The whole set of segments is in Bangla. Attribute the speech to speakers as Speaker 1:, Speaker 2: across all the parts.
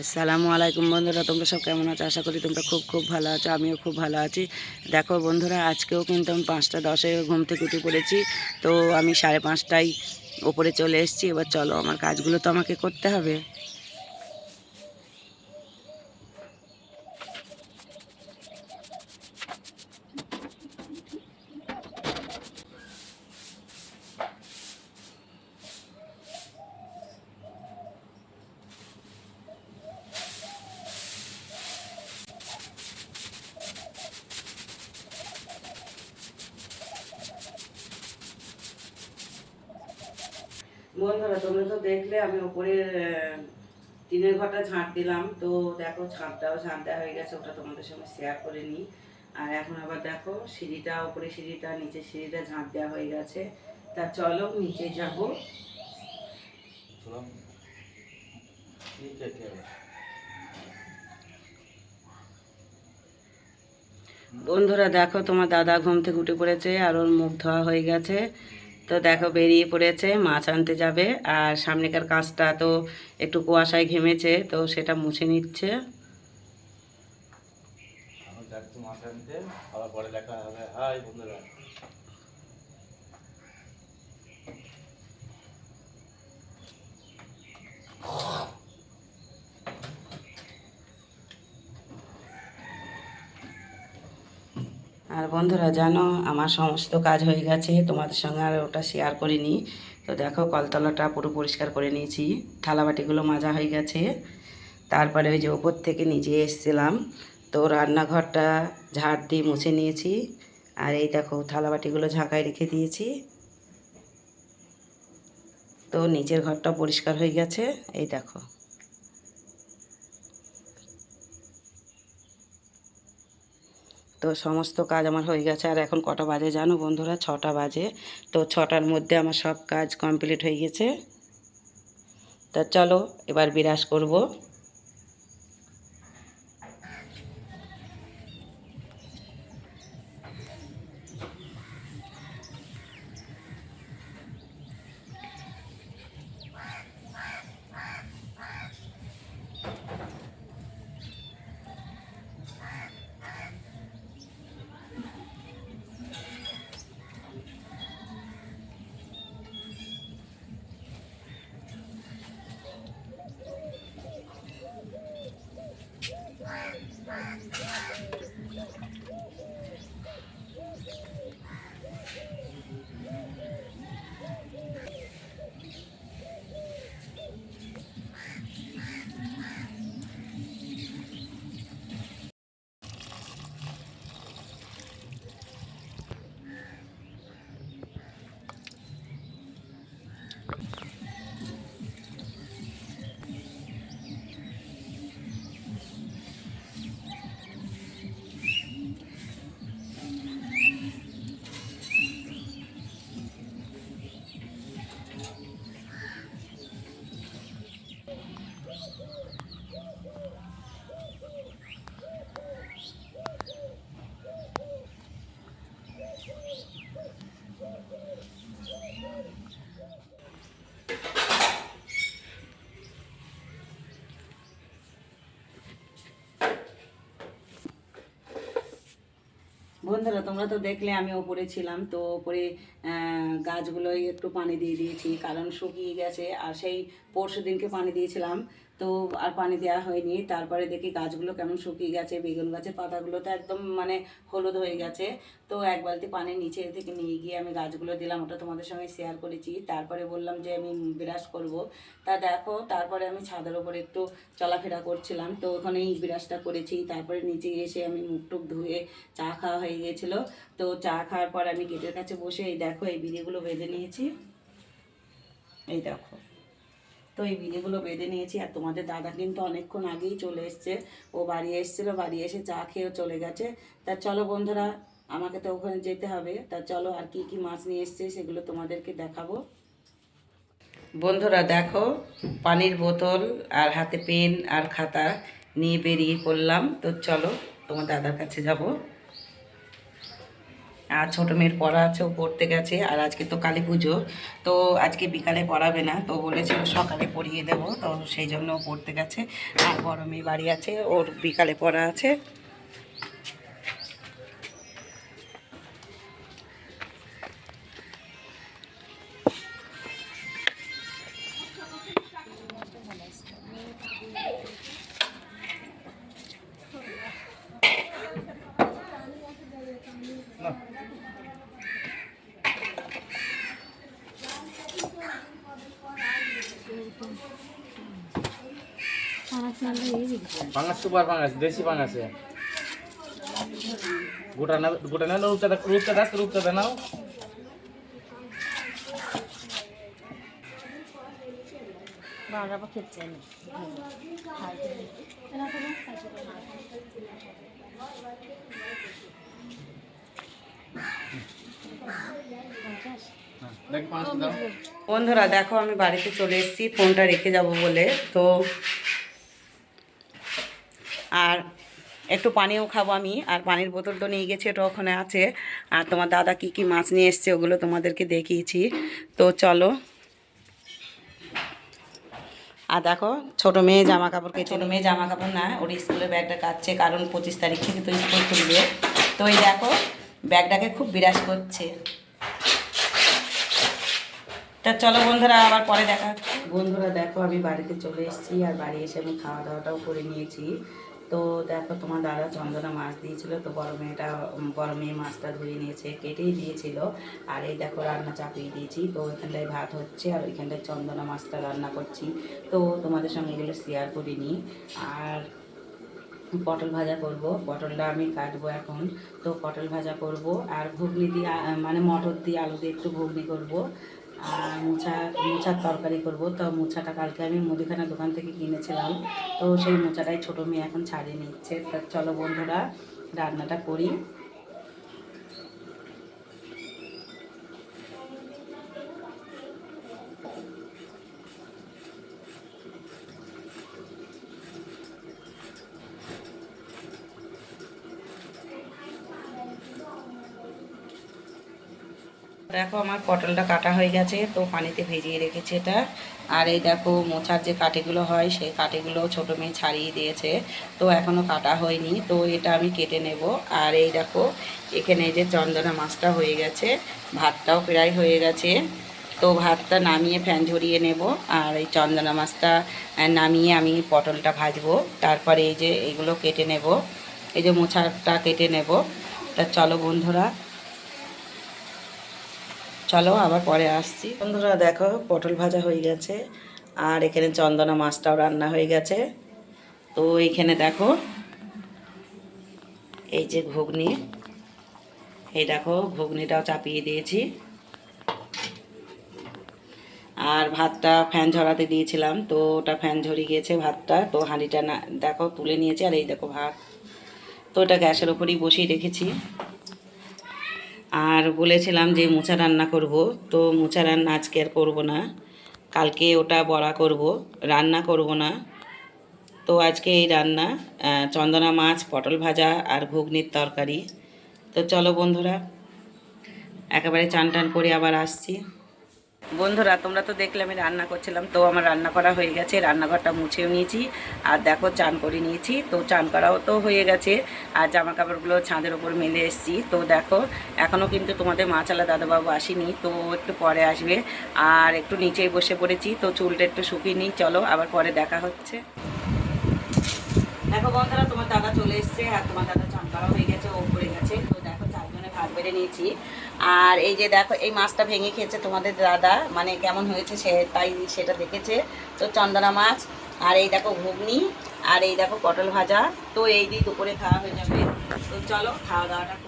Speaker 1: আসসালামু আলাইকুম বন্ধুরা, তোমরা সব কেমন আছো? আশা করি তোমরা খুব খুব ভালো আছো, আমিও খুব ভালো আছি। দেখো বন্ধুরা, আজকেও কিন্তু আমি পাঁচটা দশে ঘুম থেকে উঠে পড়েছি, তো আমি সাড়ে পাঁচটায় ওপরে চলে এসেছি। এবার চলো, আমার কাজগুলো তো আমাকে করতে হবে। বন্ধুরা তোমরা তো দেখলে আমি ওপরে টিনের ঘরটা ঝাঁট দিলাম। তো দেখো ছাঁটটাও ঝাঁট দেওয়া হয়ে গেছে ওটা তোমাদের সঙ্গে শেয়ার করে নিই। আর এখন আবার দেখো সিঁড়িটা ওপরে সিঁড়িটা নিচে সিঁড়িটা ঝাঁট দেওয়া হয়ে গেছে। তা চলো নিচে যাব। বন্ধুরা দেখো তোমার দাদা ঘুম থেকে উঠে পড়েছে আর ওর মুখ ধোয়া হয়ে গেছে। তো দেখো বেরিয়ে পড়েছে, মাছ আনতে যাবে। আর সামনেকার কাজটা তো একটু কুয়াশায় ঘেমেছে, তো সেটা মুছে নিচ্ছে।
Speaker 2: মাছ আনতে দেখা হবে। হাই বন্ধুরা।
Speaker 1: বন্ধুরা, জানো, আমার সমস্ত কাজ হয়ে গেছে। তোমাদের সঙ্গে আর ওটা শেয়ার করিনি। তো দেখো, কলতলাটা পুরো পরিষ্কার করে নিয়েছি। থালাবাটিগুলো মাজা হয়ে গেছে। তারপরে ওই যে ওপর থেকে নিচে এসেছিলাম। তো রান্নাঘরটা ঝাড় দিয়ে মুছে নিয়েছি। আর এই দেখো, থালাবাটিগুলো ঝাঁকায় রেখে দিয়েছি। তো নিচের ঘরটা পরিষ্কার হয়ে গেছে। এই দেখো। তো সমস্ত কাজ আমার হয়ে গেছে। আর এখন কটা বাজে জানো বন্ধুরা? ছটা বাজে। তো ছটার মধ্যে আমার সব কাজ কমপ্লিট হয়ে গেছে। তা চলো, এবার বিরাজ করব। どうも。বন্ধুরা, তোমরা তো দেখলে আমি ওপরে ছিলাম, তো ওপরে গাছগুলোয় একটু পানি দিয়ে দিয়েছি, কারণ শুকিয়ে গেছে, আর সেই পরশু দিনকে পানি দিয়েছিলাম। তো আর পানি দেওয়া হয়নি। তারপরে দেখি গাছগুলো কেমন শুকিয়ে গেছে, বেগুন গাছের পাতাগুলো তো একদম মানে হলুদ হয়ে গেছে। তো এক বালতি পানি নিচে থেকে নিয়ে গিয়ে আমি গাছগুলো দিলাম, ওটা তোমাদের সঙ্গে শেয়ার করেছি। তারপরে বললাম যে আমি বিরাজ করব। তা দেখো, তারপরে আমি ছাদের ওপরে একটু চলাফেরা করছিলাম। তো ওখানেই বিরাজটা করেছি। তারপরে নিচে এসে আমি মুখ টুক ধুয়ে চা খাওয়া হয়ে গিয়েছিল তো চা খাওয়ার পর আমি গেটের কাছে বসে এই দেখো, এই বিড়িগুলো বেঁধে নিয়েছি। এই দেখো। তো এই বিড়িগুলো বেঁধে নিয়েছি। আর তোমাদের দাদা কিন্তু অনেকক্ষণ আগেই চলে এসছে। ও বাড়ি এসেছিল, বাড়ি এসে চা খেয়েও চলে গেছে। তা চলো বন্ধুরা, আমাকে তো ওখানে যেতে হবে। তা চলো আর কি কি মাছ নিয়ে এসছে সেগুলো তোমাদেরকে দেখাবো। বন্ধুরা, দেখো, পানির বোতল আর হাতে পেন আর খাতা নিয়ে বেরিয়ে পড়লাম। তো চলো তোমার দাদার কাছে যাব। আর ছোটো মেয়ের পড়া আছে, ও পড়তে গেছে, আর আজকে তো কালী পুজো। তো আজকে বিকালে পড়াবে না, তো বলেছিল সকালে পড়িয়ে দেবো, তো সেই জন্য ও পড়তে গেছে। আর বড় মেয়ে বাড়ি আছে, ওর বিকালে পড়া আছে।
Speaker 2: পাঙাশ সুপার পাঙাশ দেশি পাঙাশে গোটা না গোটা না রূপচাঁদা রূপচাঁদা আছে, রূপচাঁদা নাও।
Speaker 3: বাবা খেতে
Speaker 2: পাঁচটা দাও
Speaker 1: বন্ধুরা, দেখো, আমি বাড়িতে চলে এসেছি, ফোনটা রেখে যাব বলে। তো, আর একটু পানিও খাব আমি, আর পানির বোতল তো নিয়ে গেছি ওটা ওখানে আছে। আর তোমার দাদা কি কি মাছ নিয়ে এসছে, ওগুলো তোমাদেরকে দেখিয়েছি। তো চলো। আর দেখো, ছোটো মেয়ে জামা কাপড় কে ছোটো মেয়ে জামা কাপড় না, ওর স্কুলের ব্যাগটা কাটছে, কারণ পঁচিশ তারিখ থেকে তো স্কুল খুলবে। তো এই দেখো, ব্যাগটাকে খুব বিরাজ করছে। তা চলো বন্ধুরা, আবার পরে দেখা বন্ধুরা, দেখো আমি বাড়িতে চলে এসেছি আর বাড়ি এসে আমি খাওয়া দাওয়াটাও করে নিয়েছি। তো দেখো তোমার দাদা চন্দনা মাছ দিয়েছিল, তো বড় মেয়েটা, বড় মেয়ে মাছটা ধুয়ে নিয়েছে, কেটেই দিয়েছিল। আর এই দেখো রান্না চাপিয়ে দিয়েছি, তো ওইখানটায় ভাত হচ্ছে আর ওইখানটায় চন্দনা মাছটা রান্না করছি। তো তোমাদের সঙ্গে এগুলো শেয়ার করিনি। আর পটল ভাজা করব, পটলটা আমি কাটবো এখন। তো পটল ভাজা করব আর ঘুগনি দিয়ে মানে মটর দিয়ে, আলু দিয়ে একটু ঘুগনি করব। মোচা মোচার তরকারি করব। তো মোচাটা কালকে আমি মুদিখানা দোকান থেকে কিনেছিলাম। তো সেই মোচাটাই ছোটো মেয়ে এখন ছাড়িয়ে নিচ্ছে। তা চলো বন্ধুরা, রান্নাটা করি। দেখো আমার পটলটা কাটা হয়ে গেছে, তো পানিতে ভেজিয়ে রেখেছি এটা। আর এই দেখো মোছার যে কাঠিগুলো হয়, সেই কাঠিগুলো ছোটো মেয়ে ছাড়িয়ে দিয়েছে, তো এখনও কাটা হয়নি, তো এটা আমি কেটে নেব। আর এই দেখো, এখানে যে চন্দনা মাছটা হয়ে গেছে, ভাতটাও প্রায় হয়ে গেছে, তো ভাতটা নামিয়ে ফ্যান ঝরিয়ে নেব। আর এই চন্দনা মাছটা নামিয়ে আমি পটলটা ভাজবো, তারপরে এই যে এগুলো কেটে নেব, এই যে মোচাটা কেটে নেব। তা চলো বন্ধুরা চলো আবার পরে আসছি। বন্ধুরা দেখো, পটল ভাজা হয়ে গেছে, আর এখানে চন্দনা মাছটাও রান্না হয়ে গেছে। তো এইখানে দেখো, এই যে ঘুগনি, এই দেখো, ঘুগনিটাও চাপিয়ে দিয়েছি। আর ভাতটা ফ্যান ঝরাতে দিয়েছিলাম, তো ওটা ফ্যান ঝরিয়ে গিয়েছে ভাতটা, তো হাঁড়িটা না, দেখো তুলে নিয়েছি, আর এই দেখো ভাত। তো ওটা গ্যাসের ওপরেই বসিয়ে রেখেছি। আর বলেছিলাম যে মোচা রান্না করব, তো মোচা রান্না আজকে আর করব না। কালকে ওটা বড়া করব, রান্না করব না। তো আজকে এই রান্না চন্দনা মাছ, পটল ভাজা আর ঘুগনির তরকারি। তো চলো বন্ধুরা, একেবারে চান টান করে আবার আসছি। বন্ধুরা, তোমরা তো দেখলে আমি রান্না করছিলাম, তো আমার রান্না করা হয়ে গেছে। রান্নাঘরটা মুছেও নিয়েছি, আর দেখো চান করে নিয়েছি, তো চান করাও তো হয়ে গেছে। আর জামা কাপড়গুলো ছাদের ওপর মেলে এসেছি, তো দেখো এখনও কিন্তু তোমাদের মাছালা দাদাবাবু আসেনি, তো একটু পরে আসবে। আর একটু নিচেই বসে পড়েছি, তো চুলটা একটু শুকিয়ে নিই, চলো আবার পরে দেখা হচ্ছে। দেখো বন্ধুরা, তোমার দাদা চলে এসছে, আর তোমার দাদা চান করা হয়ে গেছে, ও পড়ে গেছে, তো দেখো চারজনে ভাগ বেড়ে নিয়েছি। আর এই যে দেখো, এই মাছটা ভেঙে খেয়েছে তোমাদের দাদা। মানে কেমন হয়েছে সে তাই সেটা দেখেছে। তো চন্দনা মাছ, আর এই দেখো ঘুগনি, আর এই দেখো পটল ভাজা। তো এই দিয়ে দুপুরে খাওয়া হয়ে যাবে। তো চলো, খাওয়া দাওয়াটা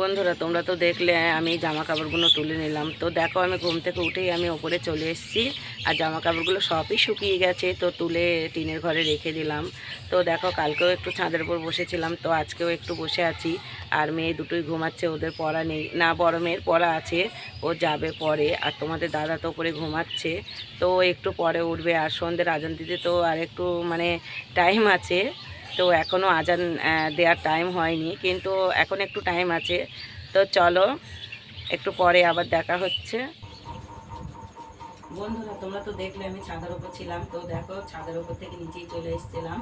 Speaker 1: বন্ধুরা, তোমরা তো দেখলে, আমি জামা কাপড়গুলো তুলে নিলাম। তো দেখো, আমি ঘুম থেকে উঠেই আমি ওপরে চলে এসেছি, আর জামা কাপড়গুলো সবই শুকিয়ে গেছে, তো তুলে টিনের ঘরে রেখে দিলাম। তো দেখো, কালকেও একটু ছাদের উপর বসেছিলাম, তো আজকেও একটু বসে আছি, আর মেয়ে দুটোই ঘুমাচ্ছে, ওদের পড়া নেই। না, বড় মেয়ের পড়া আছে, ও যাবে পরে, আর তোমাদের দাদা তো উপরে ঘুমাচ্ছে, তো একটু পরে উঠবে। আর সন্ধ্যের আজান দিতে তো আর একটু মানে টাইম আছে তো এখনও আজান দেওয়ার টাইম হয়নি, কিন্তু এখন একটু টাইম আছে। তো চলো, একটু পরে আবার দেখা হচ্ছে। বন্ধুরা, তোমরা তো দেখলে আমি ছাদের উপর ছিলাম। তো দেখো, ছাদের উপর থেকে নিচেই চলে এসেছিলাম।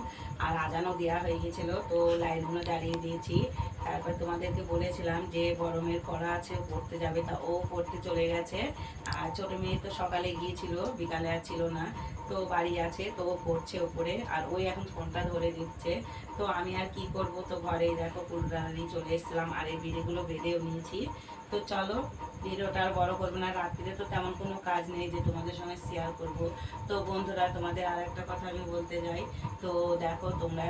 Speaker 1: আর আজানও দেওয়া হয়ে গেছিল, তো লাইটগুলো জ্বালিয়ে দিয়েছি। তারপর তোমাদেরকে বলেছিলাম যে, বড় মেয়ের আছে পড়তে যাবে। তা ও পড়তে চলে গেছে। আর ছোট মেয়ে তো সকালে গিয়েছিল, বিকালে আর ছিল না। তো বাড়ি আছে, তো ও পড়ছে ওপরে আর ওই এখন ফোনটা ধরে দিচ্ছে। তো আমি আর কি করব? তো ঘরে দেখো, কুলরানি চলে এসেছিলাম। আর এই বিড়িগুলো বেঁধেও নিয়েছি। তো চলো ভিডিওটা আর বড় করব না। রাত্রিরে তো তেমন কোনো কাজ নেই যে তোমাদের সঙ্গে শেয়ার করব। তো বন্ধুরা, তোমাদের আর একটা কথা আমি বলতে যাই। তো দেখো, তোমরা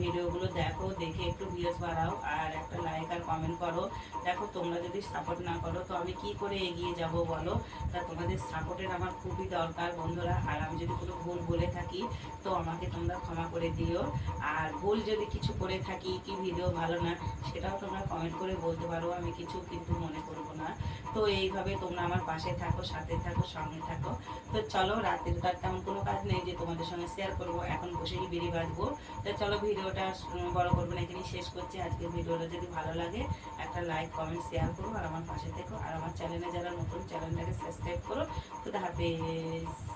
Speaker 1: ভিডিওগুলো দেখো, দেখে একটু ভিউজ বাড়াও আর একটা লাইক আর কমেন্ট করো। দেখো, তোমরা যদি সাপোর্ট না করো, তো আমি কি করে এগিয়ে যাব বলো? তা তোমাদের সাপোর্টের আমার খুবই দরকার বন্ধুরা। আর আমি যদি কোনো ভুল বলে থাকি, তো আমাকে তোমরা ক্ষমা করে দিও। আর ভুল যদি কিছু করে থাকি, কি ভিডিও ভালো না, সেটাও তোমরা কমেন্ট করে বলতে পারো। আমি কিছু কিন্তু মনে করব না। তো এইভাবে তোমরা আমার পাশে থাকো, সাথে থাকো সঙ্গে থাকো। তো চলো, রাতের তার তেমন কোনো কাজ নেই যে তোমাদের সঙ্গে শেয়ার করব, এখন বসেই বেরিয়ে বাঁধবো। তো চলো, ভিডিওটা বড় করব না, এখানেই শেষ করছি। আজকের ভিডিওটা যদি ভালো লাগে, একটা লাইক কমেন্ট শেয়ার করো আর আমার পাশে থেকো। আর আমার চ্যানেলে যারা নতুন চ্যানেলটাকে সাবস্ক্রাইব করো। তো হাফেজ।